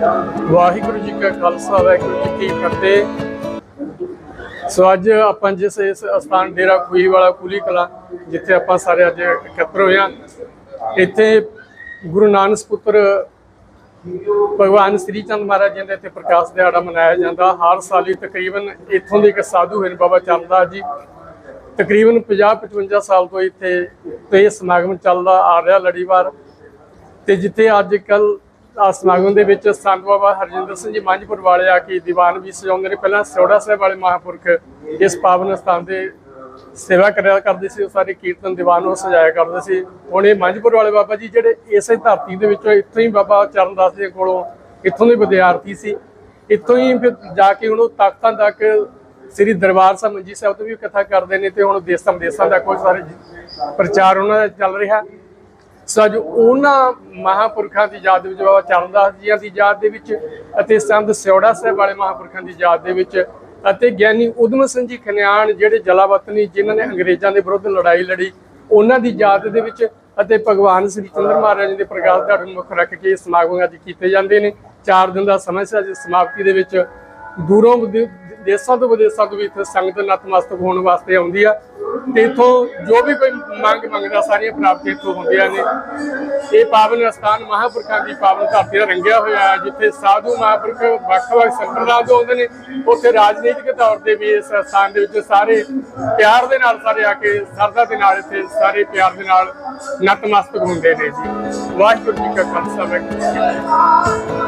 ਵਾਹਿਗੁਰੂ ਜੀ ਕਾ ਖਾਲਸਾ, ਵਾਹਿਗੁਰੂ ਜੀ ਕੀ ਫਤਿਹ। ਸੋ ਅੱਜ ਆਪਾਂ ਜਿਸ ਇਸ ਅਸਥਾਨ ਡੇਰਾ ਖੂਹੀ ਵਾਲਾ ਕੂਲੀ ਕਲਾ, ਜਿੱਥੇ ਆਪਾਂ ਸਾਰੇ ਅੱਜ ਇਕੱਤਰ ਹੋਏ ਹਾਂ, ਇੱਥੇ ਗੁਰੂ ਨਾਨਕ ਪੁੱਤਰ ਭਗਵਾਨ ਸ੍ਰੀ ਚੰਦ ਮਹਾਰਾਜ ਜੀ ਦਾ ਇੱਥੇ ਪ੍ਰਕਾਸ਼ ਦਿਹਾੜਾ ਮਨਾਇਆ ਜਾਂਦਾ। ਹਰ ਸਾਲ ਹੀ ਤਕਰੀਬਨ ਇੱਥੋਂ ਦੇ ਇੱਕ ਸਾਧੂ ਹਨ ਬਾਬਾ ਚੰਦਦਾਸ ਜੀ, ਤਕਰੀਬਨ 50-55 ਸਾਲ ਤੋਂ ਇੱਥੇ ਤੇ ਸਮਾਗਮ ਚੱਲਦਾ, ਆ ਰਿਹਾ ਲੜੀਵਾਰ। ਤੇ ਜਿੱਥੇ ਅੱਜ ਕੱਲ ਸਮਾਗਮ ਦੇ ਵਿੱਚ ਸੰਤ ਬਾਬਾ ਹਰਜਿੰਦਰ ਸਿੰਘ ਜੀ ਮੰਝਪੁਰ ਵਾਲੇ ਆ ਕੇ ਦੀਵਾਨ ਵੀ ਸਜਾਉਂਦੇ ਨੇ। ਪਹਿਲਾਂ ਸੋੜਾ ਸਾਹਿਬ ਵਾਲੇ ਮਹਾਪੁਰਖ ਇਸ ਪਾਵਨ ਸਥਾਨ ਦੇ ਸੇਵਾ ਕਰਿਆ ਕਰਦੇ ਸੀ, ਉਹ ਸਾਰੇ ਕੀਰਤਨ ਦੀਵਾਨ ਨੂੰ ਸਜਾਇਆ ਕਰਦੇ ਸੀ। ਹੁਣ ਇਹ ਮੰਝਪੁਰ ਵਾਲੇ ਬਾਬਾ ਜੀ ਜਿਹੜੇ ਇਸੇ ਧਰਤੀ ਦੇ ਵਿੱਚੋਂ ਇੱਥੋਂ ਹੀ ਬਾਬਾ ਚਰਨਦਾਸ ਜੀ ਕੋਲੋਂ ਇੱਥੋਂ ਦੇ ਵਿਦਿਆਰਥੀ ਸੀ। ਇੱਥੋਂ ਹੀ ਫਿਰ ਜਾ ਕੇ ਉਹਨੂੰ ਤਾਕਤਾਂ ਤੱਕ ਸ੍ਰੀ ਦਰਬਾਰ ਸਾਹਿਬ ਮੰਜੀ ਸਾਹਿਬ ਤੋਂ ਵੀ ਕਥਾ ਕਰਦੇ ਨੇ ਤੇ ਹੁਣ ਦੇਸਾਂ ਵਿਦੇਸਾਂ ਦਾ ਕੋਈ ਸਾਰੇ ਪ੍ਰਚਾਰ ਉਹਨਾਂ ਦਾ ਚੱਲ ਰਿਹਾ। ਸੋ ਅੱਜ ਉਹਨਾਂ ਮਹਾਪੁਰਖਾਂ ਦੀ ਯਾਦ ਵਿੱਚ ਬਾਬਾ ਚਰਨਦਾਸ ਜੀਆਂ ਦੀ ਯਾਦ ਦੇ ਵਿੱਚ ਅਤੇ ਸੰਤ ਸਿਉੜਾ ਸਾਹਿਬ ਵਾਲੇ ਮਹਾਪੁਰਖਾਂ ਦੀ ਯਾਦ ਦੇ ਵਿੱਚ ਅਤੇ ਗਿਆਨੀ ਉਦਮ ਸਿੰਘ ਜੀ ਖਨਿਆਣ ਜਿਹੜੇ ਜਲਾਵਤਨੀ ਜਿਨ੍ਹਾਂ ਨੇ ਅੰਗਰੇਜ਼ਾਂ ਦੇ ਵਿਰੁੱਧ ਲੜਾਈ ਲੜੀ, ਉਹਨਾਂ ਦੀ ਯਾਦ ਦੇ ਵਿੱਚ ਅਤੇ ਭਗਵਾਨ ਸ੍ਰੀ ਚੰਦਰ ਮਹਾਰਾਜ ਦੇ ਪ੍ਰਕਾਸ਼ ਦਿਹਾੜੇ ਮੁੱਖ ਰੱਖ ਕੇ ਇਹ ਸਮਾਗਮ ਅੱਜ ਕੀਤੇ ਜਾਂਦੇ ਨੇ। 4 ਦਿਨ ਦਾ ਸਮਾਂ ਸੀ, ਅੱਜ ਸਮਾਪਤੀ ਦੇ ਵਿੱਚ ਦੂਰੋਂ ਵਿਦੇ- ਦੇਸਾਂ ਤੋਂ ਵਿਦੇਸਾਂ ਤੋਂ ਵੀ ਇੱਥੇ ਸੰਗਤ ਨਤਮਸਤਕ ਹੋਣ ਵਾਸਤੇ ਆਉਂਦੀ ਆ। ਤੇ ਇਥੋਂ ਜੋ ਵੀ ਕੋਈ ਮੰਗ ਮੰਗਦਾ, ਸਾਰੀਆਂ ਪ੍ਰਾਪਤੀਆਂ ਇੱਥੋਂ ਹੁੰਦੀਆਂ ਨੇ। ਇਹ ਪਾਵਨ ਅਸਥਾਨ ਮਹਾਪੁਰਖਾਂ ਦੀ ਪਾਵਨ ਧਰਤੀ ਦਾ ਰੰਗਿਆ ਹੋਇਆ ਹੈ, ਜਿੱਥੇ ਸਾਧੂ ਮਹਾਪੁਰਖ ਵੱਖ-ਵੱਖ ਸੰਪਰਦਾਇ ਤੋਂ ਆਉਂਦੇ ਨੇ, ਉੱਥੇ ਰਾਜਨੀਤਿਕ ਤੌਰ ਤੇ ਵੀ ਇਸ ਅਸਥਾਨ ਦੇ ਵਿੱਚ ਸਾਰੇ ਪਿਆਰ ਦੇ ਨਾਲ ਸਾਰੇ ਆ ਕੇ, ਸਰਦਾ ਦੇ ਨਾਲ ਇੱਥੇ ਸਾਰੇ ਪਿਆਰ ਦੇ ਨਾਲ ਨਤਮਸਤਕ ਹੁੰਦੇ ਨੇ ਜੀ। ਵਾਹਿਗੁਰੂ ਜੀ ਕਾ ਖਾਲਸਾ, ਵਾਹਿਗੁਰੂ ਜੀ ਕੀ ਫਤਿਹ।